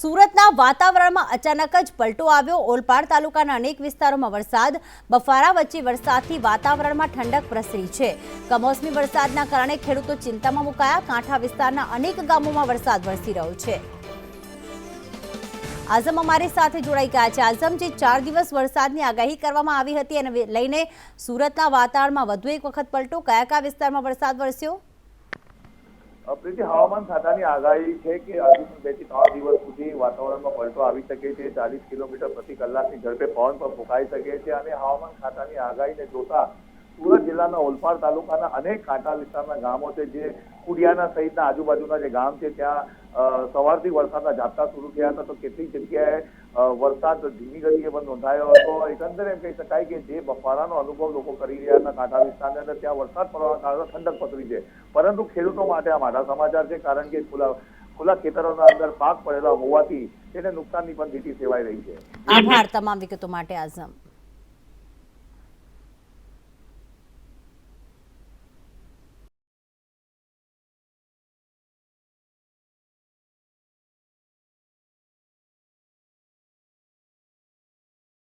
સુરતના વાતાવરણમાં અચાનક જ પલટો આવ્યો. ઓલપાડ તાલુકાના અનેક વિસ્તારોમાં વરસાદ, બફારા વચ્ચે વરસાદથી વાતાવરણમાં ઠંડક પ્રસરી છે. કમોસમી વરસાદના કારણે ખેડૂતો ચિંતામાં મુકાયા. કાંઠા વિસ્તારના અનેક ગામોમાં વરસાદ વરસી રહ્યો છે. આઝમ અમારી સાથે જોડાઈ ગયા છે. આઝમ, જે ચાર દિવસ વરસાદની આગાહી કરવામાં આવી હતી અને લઈને સુરતના વાતાવરણમાં વધુ એક વખત પલટો. કયા કયા વિસ્તારમાં વરસાદ વરસ્યો? પ્રીતિ, હવામાન ખાતાની આગાહી છે કે હજુ બેથી ત્રણ વાતાવરણમાં પલટો આવી શકે છે, ચાલીસ કિલોમીટર પ્રતિ કલાકની ઝડપે પવન પણ ફૂંકાઈ શકે છે અને હવામાન ખાતાની આગાહીને જોતા સુરત જિલ્લાના ઓલપાડ તાલુકાના અનેક કાંઠા વિસ્તારના ગામો છે, જે કુડિયાના સહિતના આજુબાજુના જે ગામ છે, ત્યાં સવારથી વરસાદના ઝાપટા શરૂ થયા હતા. તો કેટલીક જગ્યાએ વરસાદ ધીમી ગતિએ પણ નોંધાયો હતો. એકંદરે એમ કહી શકાય કે જે બફારાનો અનુભવ લોકો કરી રહ્યા હતા કાંઠા વિસ્તારની અંદર, ત્યાં વરસાદ પડવાના કારણે ઠંડક પથરી છે. પરંતુ ખેડૂતો માટે આ માઠા સમાચાર છે, કારણ કે ખુલ્લા ખુલ્લા ખેતરોના અંદર પાક પડેલા હોવાથી તેને નુકસાનની પણ ભીતિ સેવાઈ રહી છે. આભાર તમામ વિગતો માટે આઝમ.